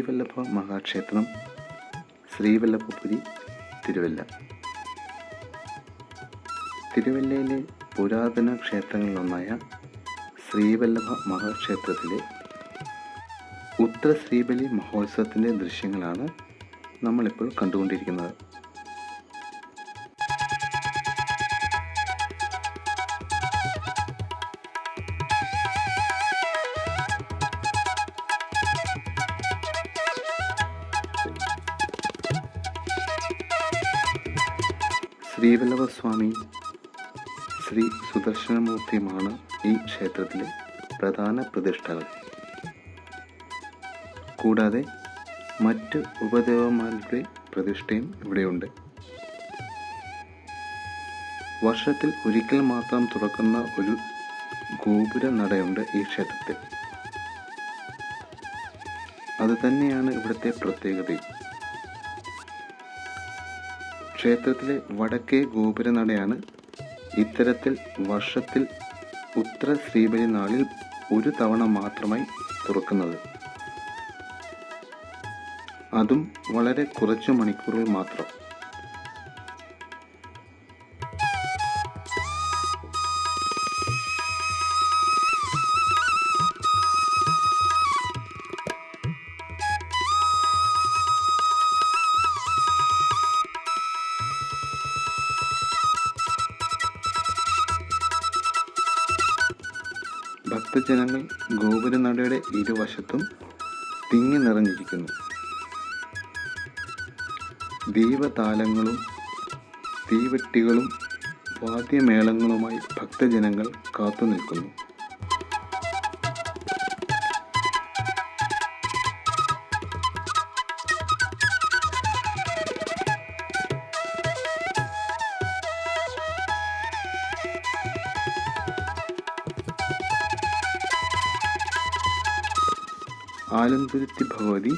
ശ്രീവല്ലഭ മഹാക്ഷേത്രം ശ്രീവല്ലഭപുരി തിരുവല്ല. തിരുവല്ലയിലെ പുരാതന ക്ഷേത്രങ്ങളിലൊന്നായ ശ്രീവല്ലഭ മഹാക്ഷേത്രത്തിലെ ഉത്തര ശ്രീബലി മഹോത്സവത്തിന്റെ ദൃശ്യങ്ങളാണ് നമ്മളിപ്പോൾ കണ്ടുകൊണ്ടിരിക്കുന്നത്. ശ്രീവല്ലഭ സ്വാമി ശ്രീ സുദർശനമൂർത്തിയുമാണ് ഈ ക്ഷേത്രത്തിലെ പ്രധാന പ്രതിഷ്ഠകൾ. കൂടാതെ മറ്റ് ഉപദേവന്മാരുടെ പ്രതിഷ്ഠയും ഇവിടെയുണ്ട്. വർഷത്തിൽ ഒരിക്കൽ മാത്രം തുറക്കുന്ന ഒരു ഗോപുര നടയുണ്ട് ഈ ക്ഷേത്രത്തിൽ. അത് തന്നെയാണ് ഇവിടുത്തെ പ്രത്യേകതയും. ക്ഷേത്രത്തിലെ വടക്കേ ഗോപുരനടയാണ് ഇത്തരത്തിൽ വർഷത്തിൽ ഉത്തര ശ്രീബലി നാളിൽ ഒരു തവണ മാത്രമായി തുറക്കുന്നത്. അതും വളരെ കുറച്ച് മണിക്കൂറുകൾ മാത്രം. ഭക്തജനങ്ങൾ ഗോപുരനടയുടെ ഇരുവശത്തും തിങ്ങി നിറഞ്ഞിരിക്കുന്നു. ദീപതാലങ്ങളും തീവെട്ടികളും വാദ്യമേളങ്ങളുമായി ഭക്തജനങ്ങൾ കാത്തു നിൽക്കുന്നു ആലന്തുരുത്തി ഭഗവതി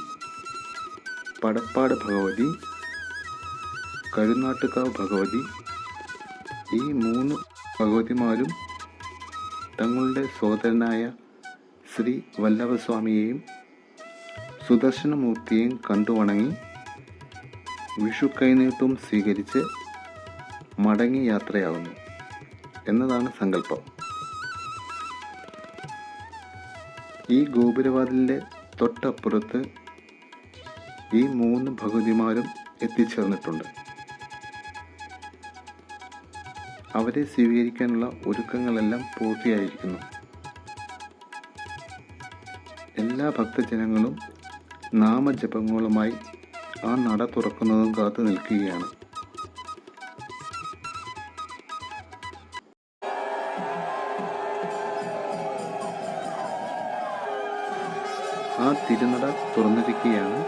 പടപ്പാട് ഭഗവതി കരുനാട്ടുകാവ് ഭഗവതി ഈ മൂന്ന് ഭഗവതിമാരും തങ്ങളുടെ സോദരനായ ശ്രീ വല്ലഭസ്വാമിയെയും സുദർശനമൂർത്തിയെയും കണ്ടു വണങ്ങി വിഷു കൈനീട്ടവും സ്വീകരിച്ച് മടങ്ങി യാത്രയാകുന്നു എന്നതാണ് സങ്കല്പം. ഈ ഗോപുരവാതിലിന്റെ തൊട്ടപ്പുറത്ത് ഈ മൂന്ന് ഭഗവതിമാരും എത്തിച്ചേർന്നിട്ടുണ്ട്. അവരെ സ്വീകരിക്കാനുള്ള ഒരുക്കങ്ങളെല്ലാം പൂർത്തിയായിരിക്കുന്നു. എല്ലാ ഭക്തജനങ്ങളും നാമജപങ്ങളുമായി ആ നട തുറക്കുന്നതും കാത്തു നിൽക്കുകയാണ്. തിരുനട തുറന്നിരിക്കുകയാണ്.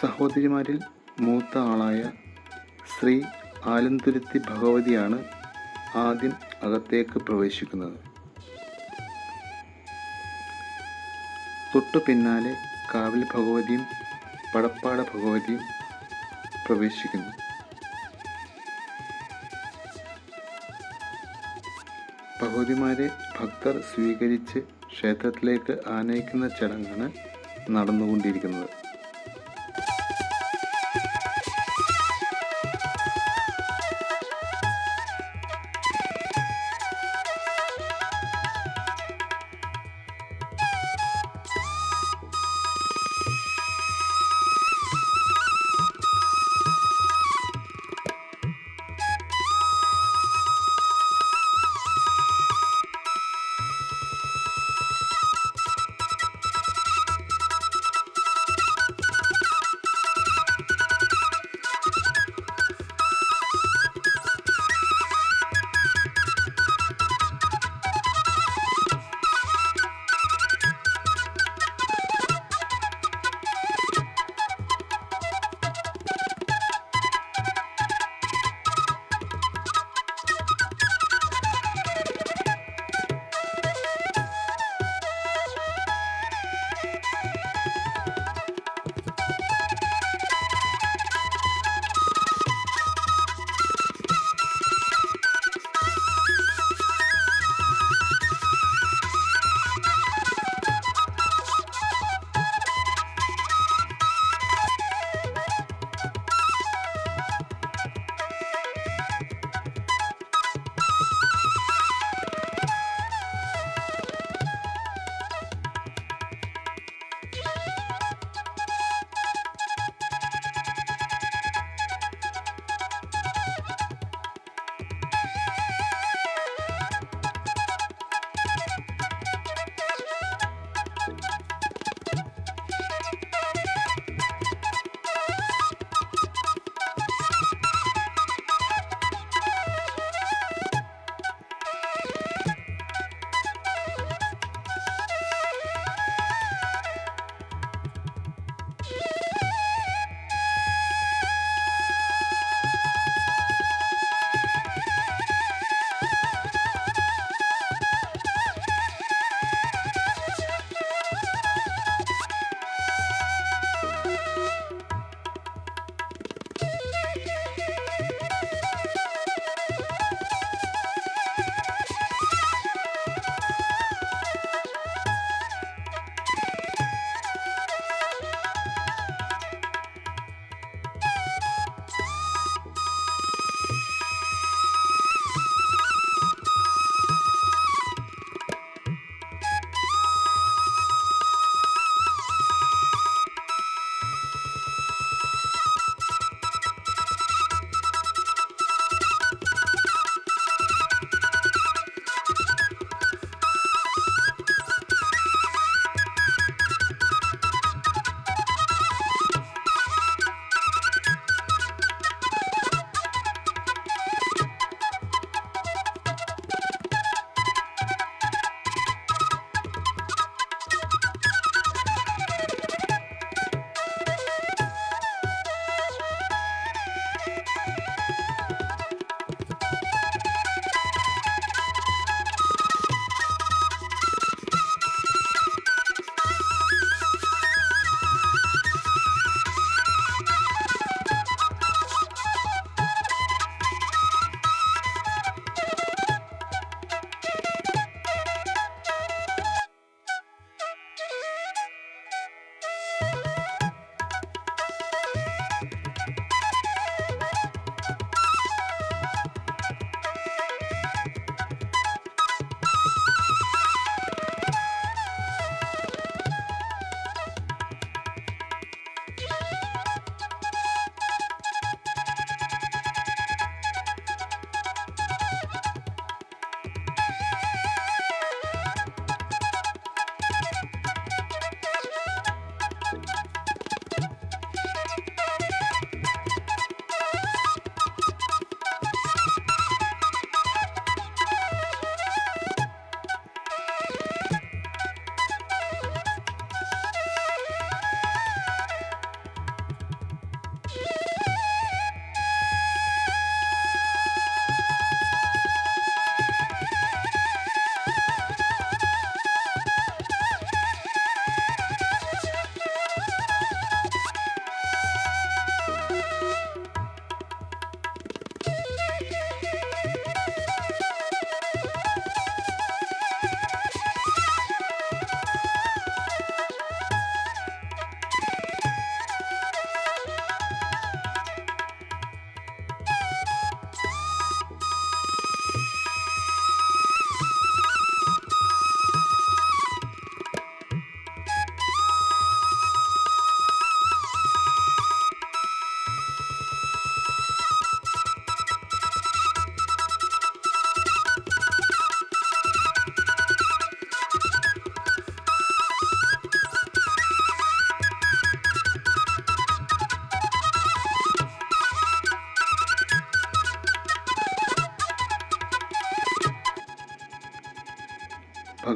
സഹോദരിമാരിൽ മൂത്ത ആളായ ശ്രീ ആലന്തുരുത്തി ഭഗവതിയാണ് ആദ്യം അകത്തേക്ക് പ്രവേശിക്കുന്നത്. തൊട്ടു പിന്നാലെ കാവിൽ ഭഗവതിയും പടപ്പാട ഭഗവതിയും പ്രവേശിക്കുന്നു. ഭഗവതിമാരെ ഭക്തർ സ്വീകരിച്ച് ക്ഷേത്രത്തിലേക്ക് ആനയിക്കുന്ന ചടങ്ങാണ് നടന്നുകൊണ്ടിരിക്കുന്നത്.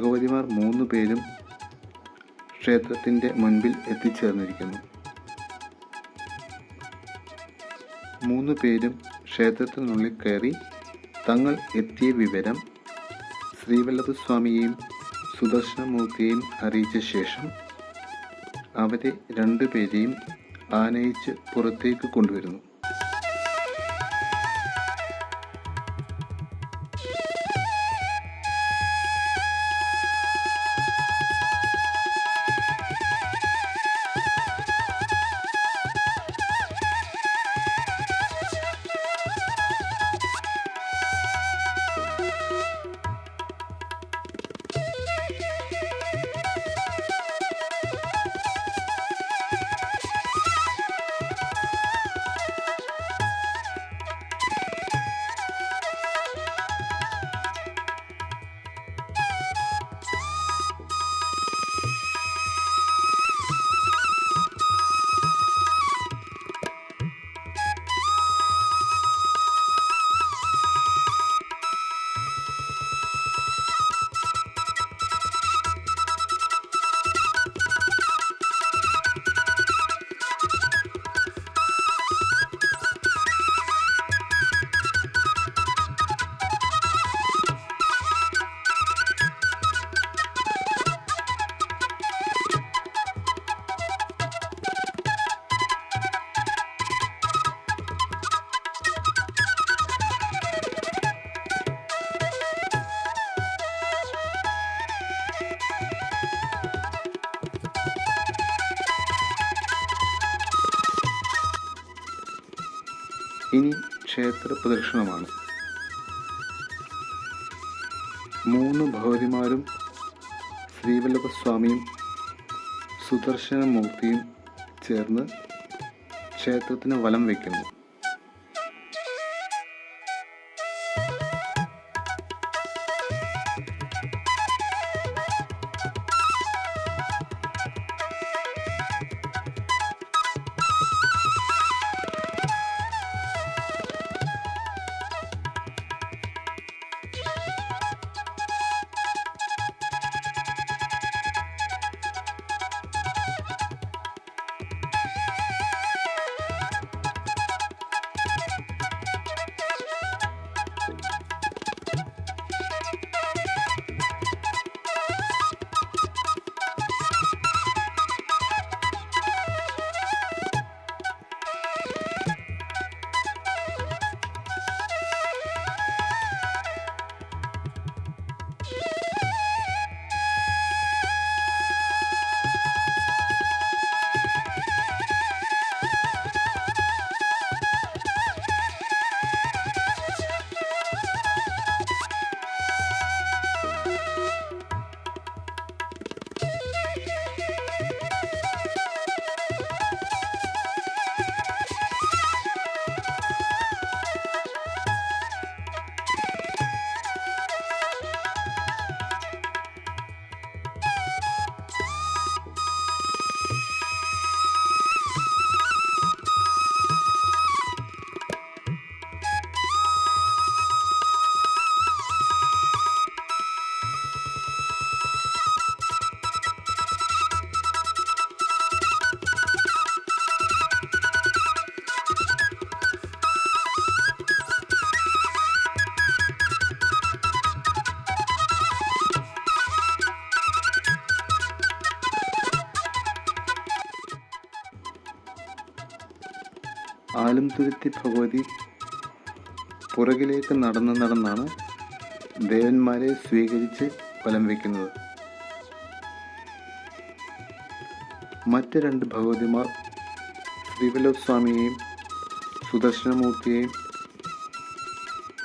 മൂന്ന് പേരും ക്ഷേത്രത്തിന്റെ മുൻപിൽ എത്തിച്ചേർന്നിരിക്കുന്നു. മൂന്ന് പേരും ക്ഷേത്രത്തിനുള്ളിൽ കയറി തങ്ങൾ എത്തിയ വിവരം ശ്രീവല്ലഭസ്വാമിയെയും സുദർശനമൂർത്തിയെയും അറിയിച്ച ശേഷം അവരെ രണ്ടുപേരെയും ആനയിച്ച് പുറത്തേക്ക് കൊണ്ടുവരുന്നു. ക്ഷേത്ര പ്രദക്ഷിണമാണ്. മൂന്ന് ഭഗവതിമാരും ശ്രീവല്ലഭസ്വാമിയും സുദർശനമൂർത്തിയും ചേർന്ന് ക്ഷേത്രത്തിന് വലം വയ്ക്കുന്നു ആലംതുരുത്തി ഭഗവതി പുറകിലേക്ക് നടന്ന് നടന്നാണ് ദേവന്മാരെ സ്വീകരിച്ച് വലം വയ്ക്കുന്നത്. മറ്റ് രണ്ട് ഭഗവതിമാർ ശ്രീവല്ലഭസ്വാമിയെയും സുദർശനമൂർത്തിയെയും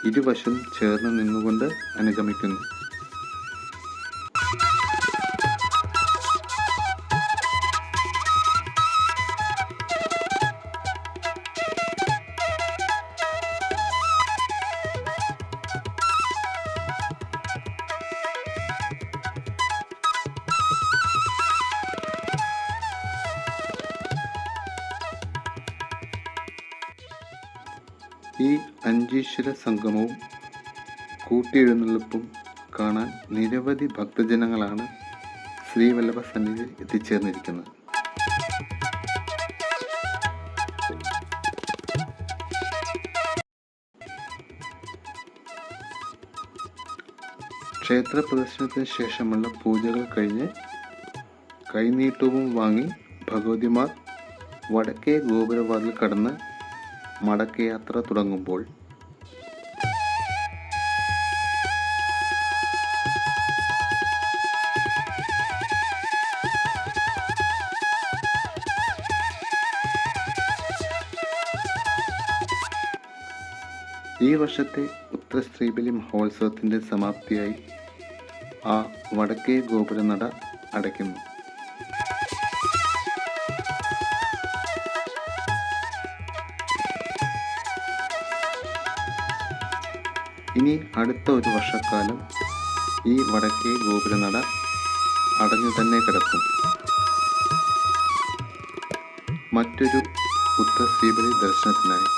ഇരുവശം ചേർന്ന് നിന്നുകൊണ്ട് അനുഗമിക്കുന്നു. അഞ്ചീശ്വര സംഗമവും കൂട്ടിയെഴുന്നള്ളിപ്പും കാണാൻ നിരവധി ഭക്തജനങ്ങളാണ് ശ്രീവല്ലഭ സന്നിധിയിൽ എത്തിച്ചേർന്നിരിക്കുന്നത്. ക്ഷേത്ര പ്രദർശനത്തിന് ശേഷമുള്ള പൂജകൾ കഴിഞ്ഞ് കൈനീട്ടവും വാങ്ങി ഭഗവതിമാർ വടക്കേ ഗോപുരവാതിൽ കടന്ന് മടക്കയാത്ര തുടങ്ങുമ്പോൾ ഈ വർഷത്തെ ഉത്തര ശ്രീബലി മഹോത്സവത്തിന്റെ സമാപ്തിയായി ആ വടക്കേ ഗോപുരനട അടയ്ക്കുന്നു. ഇനി അടുത്ത ഒരു വർഷക്കാലം ഈ വടക്കേ ഗോപുരനട അടഞ്ഞു തന്നെ കിടക്കും. മറ്റൊരു ഉത്തരശ്രീബലി ദർശനത്തിനായി.